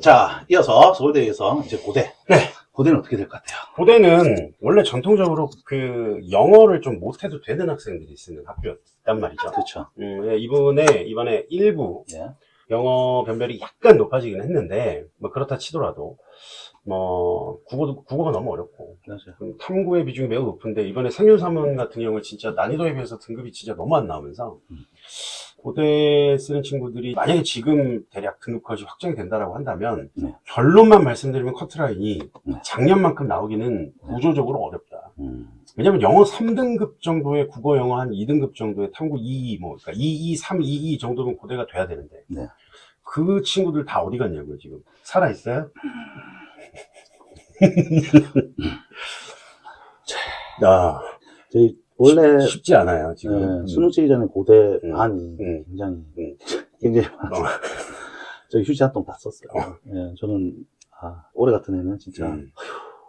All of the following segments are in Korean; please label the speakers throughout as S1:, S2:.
S1: 자, 이어서 서울대에서 이제 고대.
S2: 네.
S1: 고대는 어떻게 될 것 같아요?
S2: 고대는 원래 전통적으로 그 영어를 좀 못해도 되는 학생들이 쓰는 학교였단 말이죠.
S1: 그렇죠.
S2: 음, 예, 이번에, 이번에 일부
S1: 예.
S2: 영어 변별이 약간 높아지긴 했는데, 뭐 그렇다 치더라도, 뭐, 국어도, 국어가 너무 어렵고,
S1: 맞아요.
S2: 음, 탐구의 비중이 매우 높은데, 이번에 생윤 사문 같은 경우는 진짜 난이도에 비해서 등급이 진짜 너무 안 나오면서,
S1: 음.
S2: 고대 쓰는 친구들이 만약에 지금 대략 등급 컷이 확정이 된다라고 한다면,
S1: 네.
S2: 결론만 말씀드리면 커트라인이
S1: 네.
S2: 작년만큼 나오기는 구조적으로 어렵다.
S1: 음.
S2: 왜냐면 영어 3등급 정도의 국어 영어 한 2등급 정도의 탐구 2, 뭐, 그러니까 2, 2, 3, 2, 2 정도는 고대가 돼야 되는데.
S1: 네.
S2: 그 친구들 다 어디 갔냐고요, 지금. 살아있어요? 야,
S1: 저희 원래
S2: 쉽지 않아요, 지금.
S1: 예, 수능 치기 전에 고대
S2: 음.
S1: 반이
S2: 음.
S1: 굉장히
S2: 음.
S1: 굉장히 많아서
S2: 어.
S1: 저희 휴지 한 통 다 썼어요.
S2: 어.
S1: 예, 저는 아, 올해 같은 해는 진짜
S2: 음,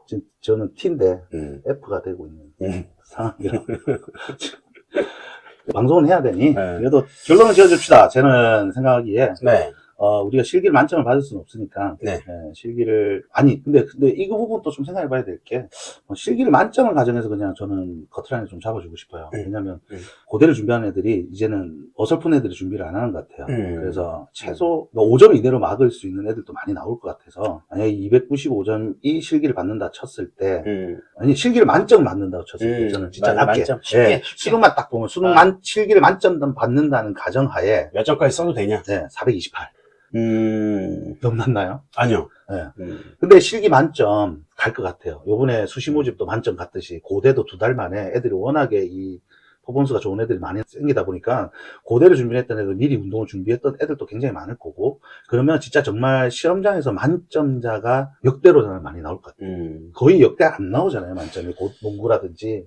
S1: 진- 저는 T인데
S2: 음,
S1: F가 되고 있는
S2: 음.
S1: 상황이라 방송은 해야 되니
S2: 네.
S1: 그래도 결론을 지어줍시다. 저는 생각하기에
S2: 네.
S1: 어, 우리가 실기를 만점을 받을 수는 없으니까
S2: 네.
S1: 예, 실기를 아니 근데 근데 이 부분도 좀 생각해 봐야 될게 실기를 만점을 가정해서 그냥 저는 커트라인을 좀 잡아주고 싶어요.
S2: 음.
S1: 왜냐하면
S2: 음.
S1: 고대를 준비하는 애들이 이제는 어설픈 애들이 준비를 안 하는 것 같아요.
S2: 음.
S1: 그래서 최소 5점 이내로 막을 수 있는 애들도 많이 나올 것 같아서 만약에 295점이 실기를 받는다 쳤을 때
S2: 음,
S1: 아니 실기를 만점 받는다고 쳤을 때
S2: 음,
S1: 저는 진짜
S2: 만-
S1: 낮게
S2: 만점. 쉽게,
S1: 예,
S2: 쉽게.
S1: 수능만 딱 보면 수능
S2: 아.
S1: 만 실기를 만점 받는다는 가정하에
S2: 몇 점까지 써도 되냐?
S1: 네, 428
S2: 음,
S1: 넘났나요?
S2: 아니요.
S1: 네.
S2: 음,
S1: 근데 실기 만점 갈 것 같아요. 요번에 수시 모집도 만점 갔듯이 고대도 두 달 만에 애들이 워낙에 이 퍼포먼스가 좋은 애들이 많이 생기다 보니까 고대를 준비했던 애들 미리 운동을 준비했던 애들도 굉장히 많을 거고 그러면 진짜 정말 시험장에서 만점자가 역대로 저는 많이 나올 것 같아요.
S2: 음,
S1: 거의 역대 안 나오잖아요 만점이 고- 농구라든지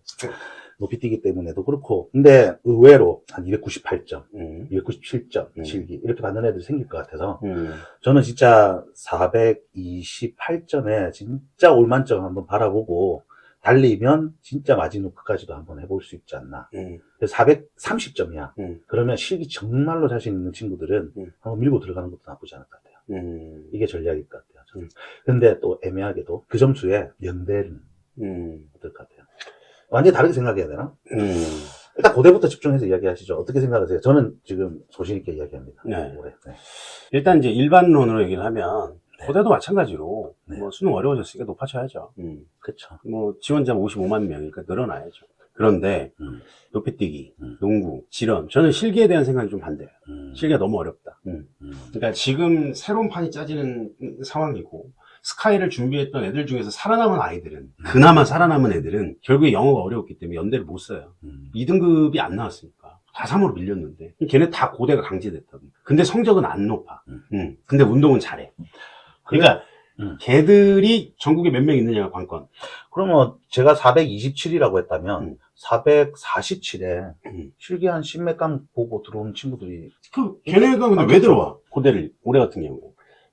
S1: 높이 뛰기 때문에도 그렇고 근데 의외로 한 298점,
S2: 음,
S1: 297점
S2: 음.
S1: 실기 이렇게 받는 애들이 생길 것 같아서
S2: 음,
S1: 저는 진짜 428점에 진짜 올만점 한번 바라보고 달리면 진짜 마지노크까지도 한번 해볼 수 있지 않나.
S2: 음,
S1: 430점이야.
S2: 음.
S1: 그러면 실기 정말로 자신 있는 친구들은
S2: 음.
S1: 한번 밀고 들어가는 것도 나쁘지 않을 것 같아요.
S2: 음,
S1: 이게 전략일 것 같아요. 저는.
S2: 음.
S1: 근데 또 애매하게도 그 점수에 연대는
S2: 음,
S1: 어떨 것 같아요. 완전히 다르게 생각해야 되나?
S2: 음.
S1: 일단 고대부터 집중해서 이야기하시죠. 어떻게 생각하세요? 저는 지금 소신 있게 이야기합니다.
S2: 네.
S1: 올해. 네.
S2: 일단 이제 일반론으로 얘기를 하면 고대도 마찬가지로
S1: 네.
S2: 뭐 수능 어려워졌으니까 높아져야죠. 음.
S1: 그쵸.
S2: 뭐 지원자 55만 명이니까 늘어나야죠. 그런데
S1: 음.
S2: 높이뛰기,
S1: 음.
S2: 농구, 지름 저는 실기에 대한 생각이 좀 반대예요.
S1: 음.
S2: 실기가 너무 어렵다. 음.
S1: 음.
S2: 그러니까 지금 새로운 판이 짜지는 상황이고 스카이를 준비했던 애들 중에서 살아남은 아이들은 그나마 살아남은 애들은 결국에 영어가 어려웠기 때문에 연대를 못 써요.
S1: 음. 2등급이
S2: 2등급이 안 나왔으니까 다 3으로 밀렸는데 걔네 다 고대가 강제됐다고. 근데 성적은 안 높아.
S1: 음.
S2: 음. 근데 운동은 잘해. 그러니까
S1: 음.
S2: 걔들이 전국에 몇 명 있느냐가 관건.
S1: 그러면 제가 427이라고 했다면
S2: 음.
S1: 447에
S2: 음.
S1: 실기 한 10몇강 보고 들어오는 친구들이
S2: 그 걔네가 근데
S1: 아,
S2: 왜. 들어와? 고대를 올해 같은 경우에.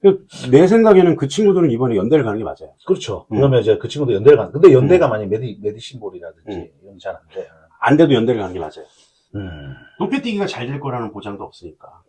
S2: 그, 내 생각에는 그 친구들은 이번에 연대를 가는 게 맞아요.
S1: 그렇죠.
S2: 음.
S1: 그러면 이제 그 친구들 연대를 가. 근데 연대가 만약 메디 메디신볼이라든지
S2: 음.
S1: 이런 게 잘 안 돼.
S2: 안 돼도 연대를 가는 게 맞아요.
S1: 음.
S2: 높이 뛰기가 잘 될 거라는 보장도 없으니까.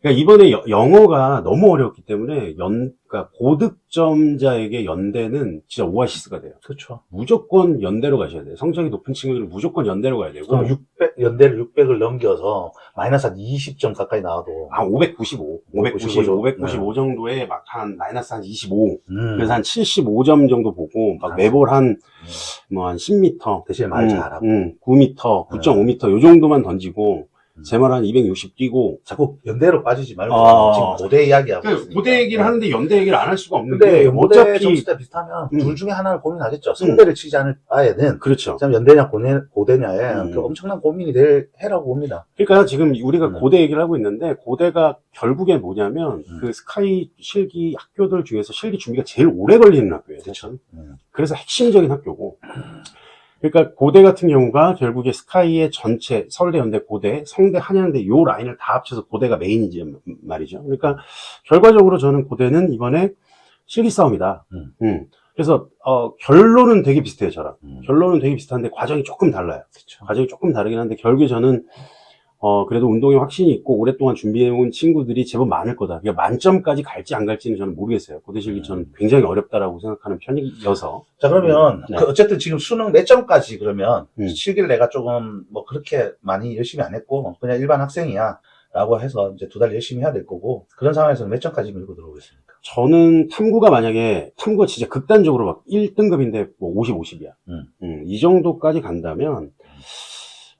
S2: 그러니까 이번에 여- 영어가 너무 어려웠기 때문에 연, 그러니까 고득점자에게 연대는 진짜 오아시스가 돼요.
S1: 그렇죠.
S2: 무조건 연대로 가셔야 돼요. 성적이 높은 친구들은 무조건 연대로 가야 되고.
S1: 그럼 600 연대를 600을 넘겨서 마이너스 한 20점 가까이 나와도
S2: 한 595, 595,
S1: 595
S2: 595 정도에 막 한 마이너스 한 25,
S1: 음.
S2: 그래서 한 75점 정도 보고 막
S1: 아.
S2: 매볼 한뭐한 10m
S1: 대신에 말 잘하고.
S2: 음, 9m, 9.5m 요 정도만 던지고
S1: 음.
S2: 제 말 한 260 뛰고
S1: 자꾸 연대로 빠지지 말고
S2: 아.
S1: 지금 고대 이야기하고
S2: 그
S1: 있으니까.
S2: 고대 얘기를
S1: 네.
S2: 하는데 연대 얘기를 안 할 수가 없는
S1: 근데
S2: 게
S1: 고대
S2: 어차피
S1: 점수대 비슷하면
S2: 음.
S1: 둘 중에 하나를 고민하겠죠. 성대를 치지 않을 바에는
S2: 그렇죠.
S1: 참 연대냐 고대, 고대냐에
S2: 음.
S1: 그 엄청난 고민이 될 해라고 봅니다.
S2: 그러니까 지금 우리가
S1: 네.
S2: 고대 얘기를 하고 있는데 고대가 결국에 뭐냐면
S1: 음.
S2: 그 스카이 실기 학교들 중에서 실기 준비가 제일 오래 걸리는 학교예요.
S1: 그렇죠.
S2: 대체는.
S1: 음.
S2: 그래서 핵심적인 학교고. 그러니까 고대 같은 경우가 결국에 스카이의 전체 서울대, 연대, 고대, 성대, 한양대 요 라인을 다 합쳐서 고대가 메인이지 말이죠. 그러니까 결과적으로 저는 고대는 이번에 실기 싸움이다.
S1: 음.
S2: 음. 그래서 어, 결론은 되게 비슷해요, 저랑.
S1: 음.
S2: 결론은 되게 비슷한데 과정이 조금 달라요.
S1: 그렇죠.
S2: 과정이 조금 다르긴 한데 결국에 저는 어, 그래도 운동에 확신이 있고 오랫동안 준비해온 친구들이 제법 많을 거다. 그러니까 만점까지 갈지 안 갈지는 저는 모르겠어요. 고대실기 저는 굉장히 어렵다라고 생각하는 편이어서.
S1: 자, 그러면,
S2: 네.
S1: 그 어쨌든 지금 수능 몇 점까지 그러면,
S2: 음.
S1: 실기를 내가 조금 뭐 그렇게 많이 열심히 안 했고, 그냥 일반 학생이야. 라고 해서 이제 두 달 열심히 해야 될 거고, 그런 상황에서는 몇 점까지 밀고 들어오겠습니까?
S2: 저는 탐구가 만약에 탐구가 진짜 극단적으로 막 1등급인데 뭐 50, 50이야.
S1: 음.
S2: 이 정도까지 간다면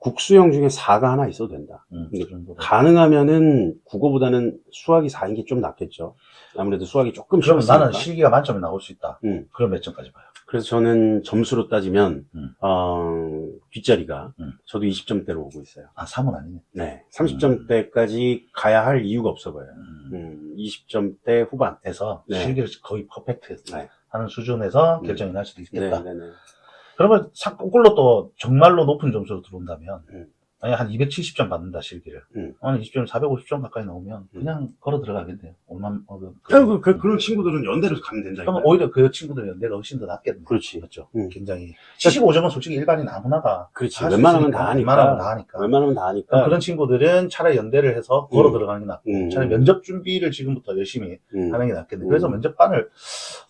S2: 국수형 중에 4가 하나 있어도 된다.
S1: 음,
S2: 네.
S1: 그.
S2: 가능하면은 국어보다는 수학이 4인 게 좀 낫겠죠. 아무래도 수학이 조금 쉬웠으니까.
S1: 나는 실기가 만점이 나올 수 있다.
S2: 음.
S1: 그럼 몇 점까지 봐요?
S2: 그래서 저는 점수로 따지면
S1: 음.
S2: 어, 뒷자리가
S1: 음.
S2: 저도 20점대로 오고 있어요.
S1: 아, 3은 아니네.
S2: 네, 30점대까지 가야 할 이유가 없어 보여요.
S1: 음.
S2: 음, 20점대 후반.
S1: 해서
S2: 네.
S1: 실기를 거의 퍼펙트
S2: 네.
S1: 하는 수준에서
S2: 음.
S1: 결정이 날 수도
S2: 네,
S1: 있겠다.
S2: 네, 네.
S1: 그러면 사- 거꾸로 또 정말로 높은 점수로 들어온다면
S2: 음.
S1: 만약 한 270점 받는다 실기를
S2: 음.
S1: 한 20점 450점 가까이 나오면 그냥 걸어 들어가겠네요. 얼마 어, 그,
S2: 그, 그, 그런 친구들은 연대로 가면 된다.
S1: 그러면 오히려 그 친구들은 내가 훨씬 더 낫겠네.
S2: 그렇지.
S1: 그렇죠.
S2: 음.
S1: 굉장히 75점은 솔직히 일반인 아무나가
S2: 그렇지.
S1: 할수
S2: 웬만하면
S1: 있으니까,
S2: 다 하니까.
S1: 웬만하면 다 하니까.
S2: 웬만하면 다 하니까.
S1: 그런 친구들은 차라리 연대를 해서 걸어
S2: 음.
S1: 들어가는 게 낫고
S2: 음.
S1: 차라리 면접 준비를 지금부터 열심히
S2: 음.
S1: 하는 게 낫겠네.
S2: 음.
S1: 그래서 면접반을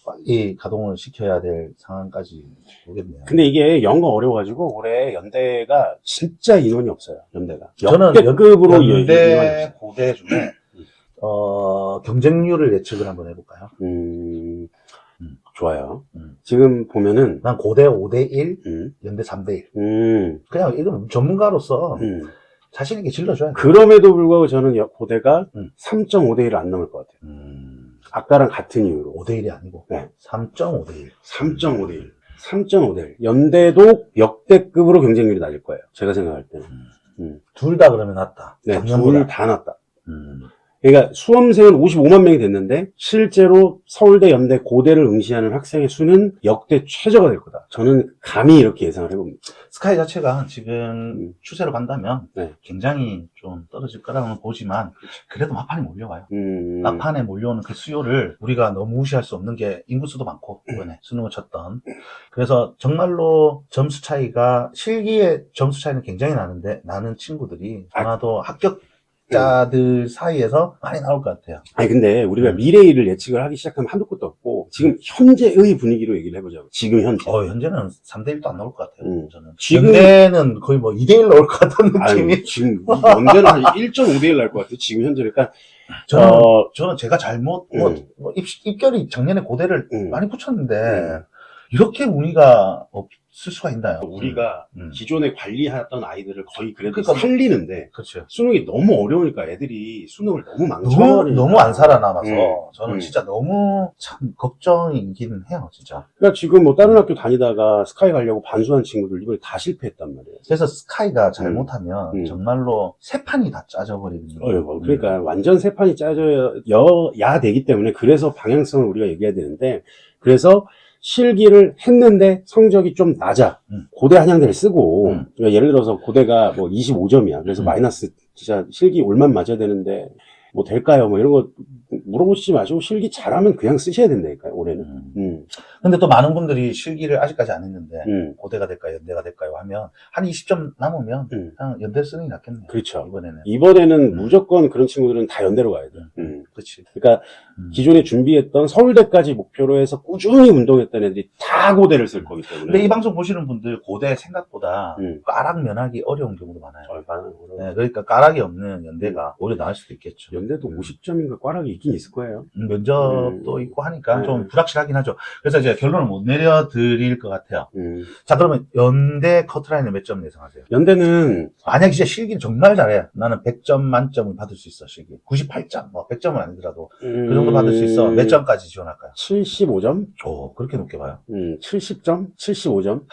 S1: 빨리 가동을 시켜야 될 상황까지 오겠네요.
S2: 근데 이게 영어 어려워가지고 올해 연대가 진짜 인원이 없어 요. 연대가.
S1: 저는
S2: 인원이
S1: 연대
S2: 없어요.
S1: 고대 중에 어, 경쟁률을 예측을 한번 해볼까요?
S2: 음,
S1: 음.
S2: 좋아요.
S1: 음.
S2: 지금 보면은
S1: 난 고대 5대 1,
S2: 음,
S1: 연대 3대 1.
S2: 음,
S1: 그냥 이건 전문가로서
S2: 음.
S1: 자신 있게 질러줘야 돼.
S2: 그럼에도 불구하고 저는 여- 고대가
S1: 음.
S2: 3.5대 1을 안 넘을 것 같아요.
S1: 음,
S2: 아까랑 같은 이유로.
S1: 5대 1이 아니고
S2: 네.
S1: 3.5대 1.
S2: 3.5대 1. 3.5대 1. 연대도 역대급으로 경쟁률이 낮을 거예요. 제가 생각할 때는.
S1: 둘다 그러면 낫다.
S2: 네,
S1: 작년보다.
S2: 둘다 났다.
S1: 음,
S2: 그러니까 수험생은 55만 명이 됐는데 실제로 서울대, 연대, 고대를 응시하는 학생의 수는 역대 최저가 될 거다. 저는 감히 이렇게 예상을 해봅니다.
S1: 스카이 자체가 지금
S2: 음.
S1: 추세로 간다면
S2: 네.
S1: 굉장히 좀 떨어질 거라고는 보지만 그래도 막판에 몰려와요.
S2: 음,
S1: 막판에 몰려오는 그 수요를 우리가 너무 무시할 수 없는 게 인구수도 많고 이번에 수능을 쳤던 그래서 정말로 점수 차이가 실기의 점수 차이는 굉장히 나는데 나는 친구들이 아마도 합격 자들 사이에서 많이 나올 것 같아요.
S2: 아니 근데 우리가
S1: 음.
S2: 미래일을 예측을 하기 시작하면 한도 끝도 없고 지금 현재의 분위기로 얘기를 해보자고. 지금 현재.
S1: 어, 현재는 3대1도 안 나올 것 같아요.
S2: 음.
S1: 저는.
S2: 지금-
S1: 연대는 거의 뭐 2대1 나올 것 같은 느낌이.
S2: 아유, 지금 연대는 한 1.5대 1 날 것 같아요. 지금 현재. 그러니까
S1: 저는,
S2: 어,
S1: 저는 제가 잘못, 뭐,
S2: 음.
S1: 뭐 입, 입결이 작년에 고대를
S2: 음.
S1: 많이 붙였는데,
S2: 음.
S1: 이렇게 운이가 없 을 수가 있나요?
S2: 우리가
S1: 음.
S2: 기존에 관리하던 아이들을 거의 그래도
S1: 그러니까
S2: 살리는데
S1: 그렇죠.
S2: 수능이 너무 어려우니까 애들이 수능을 너무
S1: 너무,
S2: 망쳐버리니까
S1: 너무 안 살아남아서,
S2: 음.
S1: 저는
S2: 음.
S1: 진짜 너무 참 걱정이긴 해요, 진짜.
S2: 그러니까 지금 뭐 다른 학교 다니다가 스카이 가려고 반수한 친구들 이번에 다 실패했단 말이에요.
S1: 그래서 스카이가 잘못하면
S2: 음.
S1: 정말로 새 판이 다 짜져버리는
S2: 어,
S1: 거예요.
S2: 뭐 그러니까 완전 세 판이 짜져야 되기 때문에 그래서 방향성을 우리가 얘기해야 되는데 그래서 실기를 했는데 성적이 좀 낮아.
S1: 음.
S2: 고대 한양대를 쓰고
S1: 음.
S2: 그러니까 예를 들어서 고대가 뭐 25점이야. 그래서
S1: 음.
S2: 마이너스 진짜 실기 올만 맞아야 되는데 뭐 될까요? 뭐 이런 거 물어보시지 마시고 실기 잘하면 그냥 쓰셔야 된다니까요. 올해는.
S1: 음.
S2: 음,
S1: 근데 또 많은 분들이 실기를 아직까지 안 했는데,
S2: 음,
S1: 고대가 될까요, 연대가 될까요 하면, 한 20점 남으면,
S2: 음.
S1: 그냥 연대 쓰는 게 낫겠네요.
S2: 그렇죠.
S1: 이번에는.
S2: 이번에는 무조건 그런 친구들은 다 연대로 가야 돼. 음.
S1: 그렇지.
S2: 그러니까
S1: 음.
S2: 기존에 준비했던 서울대까지 목표로 해서 꾸준히 운동했던 애들이 다 고대를 쓸 거기 때문에.
S1: 근데 이 방송 보시는 분들 고대 생각보다
S2: 음.
S1: 까락 면하기 어려운 경우도 많아요.
S2: 어, 많아요.
S1: 네, 그러니까 까락이 없는 연대가 오히려 나을 수도 있겠죠.
S2: 연대도 50점인가 꽈락이 있긴 있을 거예요.
S1: 음, 면접도
S2: 음.
S1: 있고 하니까
S2: 네.
S1: 좀 불확실하긴 하죠. 그래서 이제 결론을 못 내려드릴 것 같아요.
S2: 음.
S1: 자, 그러면 연대 커트라인을 몇 점 예상하세요?
S2: 연대는
S1: 만약 진짜 실기를 정말 잘해. 나는 100점 만점을 받을 수 있어, 실기. 98점, 뭐 100점은 아니더라도 그 정도 받을 수 있어. 몇 점까지 지원할까요?
S2: 75점?
S1: 오, 그렇게 높게 봐요.
S2: 음, 70점? 75점?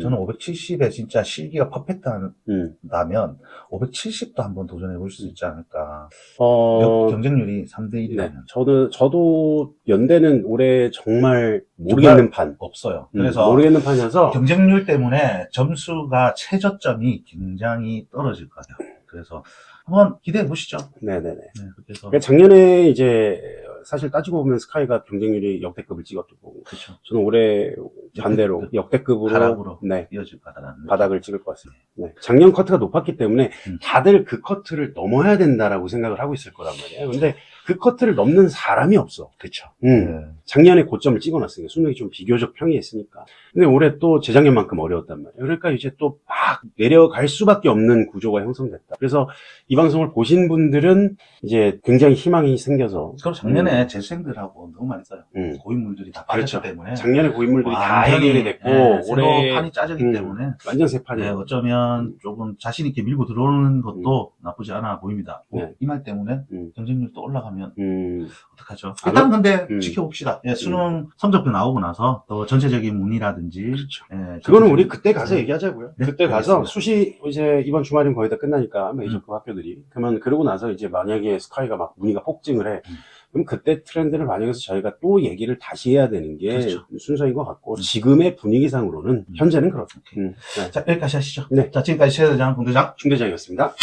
S1: 저는 570에 진짜 실기가 퍼펙트하다면
S2: 음.
S1: 570도 한번 도전해 볼 수 있지 않을까.
S2: 어,
S1: 경쟁률이 3대 1이라면
S2: 네. 저도, 저도 연대는 올해 정말 모르겠는 판.
S1: 없어요.
S2: 음,
S1: 그래서
S2: 모르겠는 판이어서
S1: 경쟁률 때문에 점수가 최저점이 굉장히 떨어질 것 같아요. 그래서 한번 기대해 보시죠.
S2: 네네네.
S1: 네, 해서
S2: 그러니까 작년에 이제 사실 따지고 보면 스카이가 경쟁률이 역대급을 찍었고
S1: 그렇죠.
S2: 저는 올해 반대로 역대급으로
S1: 하락으로.
S2: 네,
S1: 이어질 거다라는
S2: 바닥을 찍을 것 같습니다. 네. 작년 커트가 높았기 때문에
S1: 음.
S2: 다들 그 커트를 넘어야 된다라고 생각을 하고 있을 거란 말이에요. 근데 그 커트를 넘는 사람이 없어.
S1: 그렇죠.
S2: 음. 작년에 고점을 찍어놨으니까 수능이 좀 비교적 평이했으니까. 근데 올해 또 재작년만큼 어려웠단 말이에요. 그러니까 이제 또 막 내려갈 수밖에 없는 구조가 형성됐다. 그래서 이 방송을 보신 분들은 이제 굉장히 희망이 생겨서
S1: 그럼 작년에 재생들하고 너무 많이 써요.
S2: 음.
S1: 고인물들이 다 빠졌기
S2: 그렇죠.
S1: 때문에
S2: 작년에 고인물들이 다
S1: 완전히,
S2: 해결이 됐고
S1: 예, 새로
S2: 올해
S1: 판이 짜졌기
S2: 음.
S1: 때문에
S2: 완전 새 판이에요.
S1: 네, 어쩌면 조금 자신 있게 밀고 들어오는 것도 나쁘지 않아 보입니다.
S2: 네.
S1: 이 말 때문에
S2: 음.
S1: 경쟁률 또 올라가면
S2: 음,
S1: 어떡하죠?
S2: 안
S1: 일단 근데
S2: 음.
S1: 지켜봅시다. 예, 수능 성적표 나오고 나서 또 전체적인 문의라든지
S2: 그렇죠.
S1: 예,
S2: 그거는 우리 그때 가서
S1: 네.
S2: 얘기하자고요.
S1: 네,
S2: 그때 가서
S1: 알겠습니다.
S2: 수시 이제 이번 주말이면 거의 다 끝나니까 메이저급 학교들이 그러면 그러고 나서 이제 만약에 스카이가 막 문의가 폭증을 해.
S1: 음.
S2: 그럼 그때 트렌드를 반영해서 저희가 또 얘기를 다시 해야 되는 게
S1: 그렇죠.
S2: 순서인 것 같고
S1: 음.
S2: 지금의 분위기상으로는
S1: 음.
S2: 현재는 그렇죠.
S1: 오케이.
S2: 음, 네.
S1: 자, 여기까지 하시죠.
S2: 네.
S1: 자, 지금까지 최대장 본대장.
S2: 중대장이었습니다.